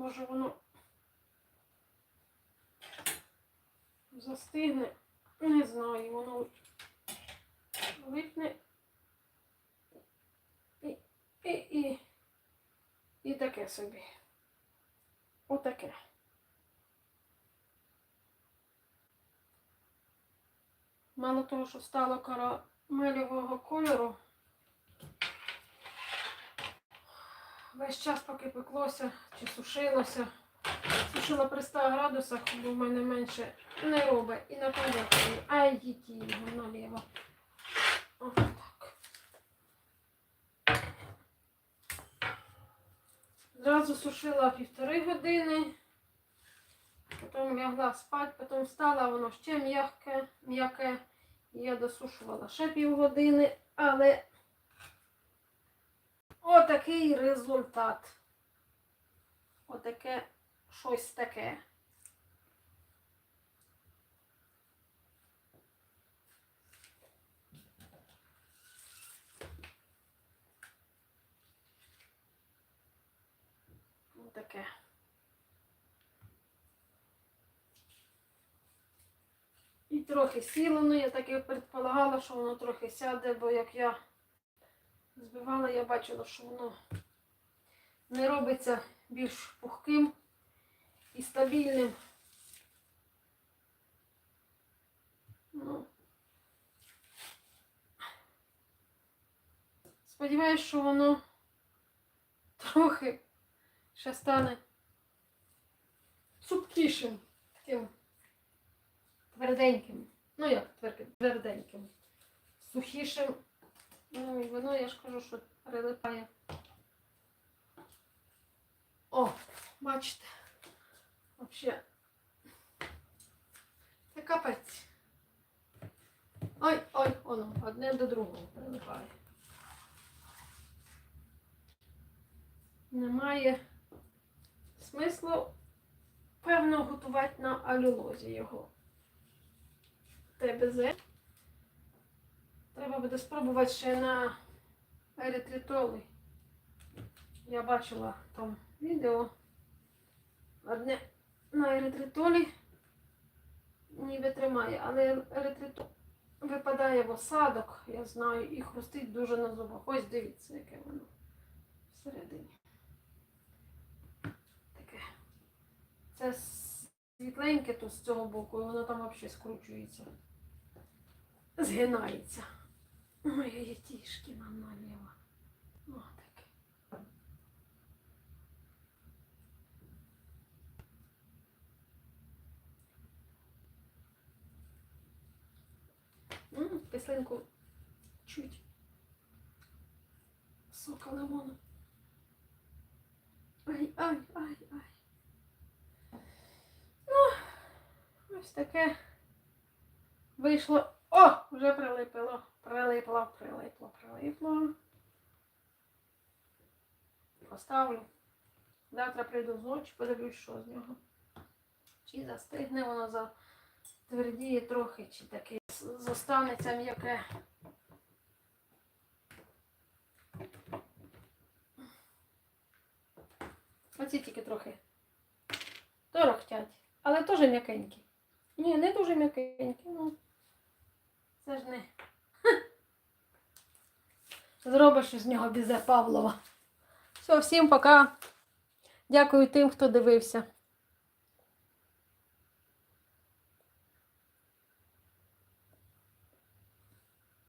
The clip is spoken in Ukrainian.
Може воно застигне. Не знаю, воно липне. І, і, і, і таке собі. Отаке. Мало того, що стало карамельового кольору. Весь час, поки пеклося чи сушилося, сушила при 100 градусах, бо в мене менше не робить. І на конвекції. Ай, діті його наліво. Ось так. Зразу сушила півтори години. Потім лягла спати, потім встала, воно ще м'яке, м'яке. Я досушувала ще півгодини, але отакий результат. Отаке щось таке. Отаке. І трохи сіло, ну я так і предполагала, що воно трохи сяде, бо як я збивала, я бачила, що воно не робиться більш пухким і стабільним. Ну, сподіваюсь, що воно трохи ще стане цупкішим таким тверденьким. Ну як тверденьким. Сухішим. Ну і воно, я ж кажу, що прилипає. О, бачите. Взагалі. Це капець. Ой, ой, воно, одне до другого прилипає. Немає смислу, певно, готувати на алюлозі його. ТБЗ. Треба буде спробувати ще на еритритолі. Я бачила там відео. Одне на еритритолі ніби тримає, але еритритол випадає в осадок, я знаю, і хрустить дуже на зубах. Ось дивіться, яке воно всередині. Таке. Це світленьке тут з цього боку, і воно там взагалі скручується. Згинається. Ой, я тішки нам наліво. О, таке. Кислинку чуть. Сока лимону. Ай, ай, ай, ай. Ну, ось таке вийшло. О, вже прилипило. Прилипло, прилипло, прилипло. Поставлю. Завтра прийду з ночі, подивлюсь, що з нього. Чи застигне воно за твердіє трохи, чи таки зостанеться м'яке. Оці тільки трохи торохтять, але теж м'якенькі. Ні, не дуже м'якенькі, ну. Це ж не. Зробиш із нього бізе Павлова. Все, всім пока. Дякую тим, хто дивився.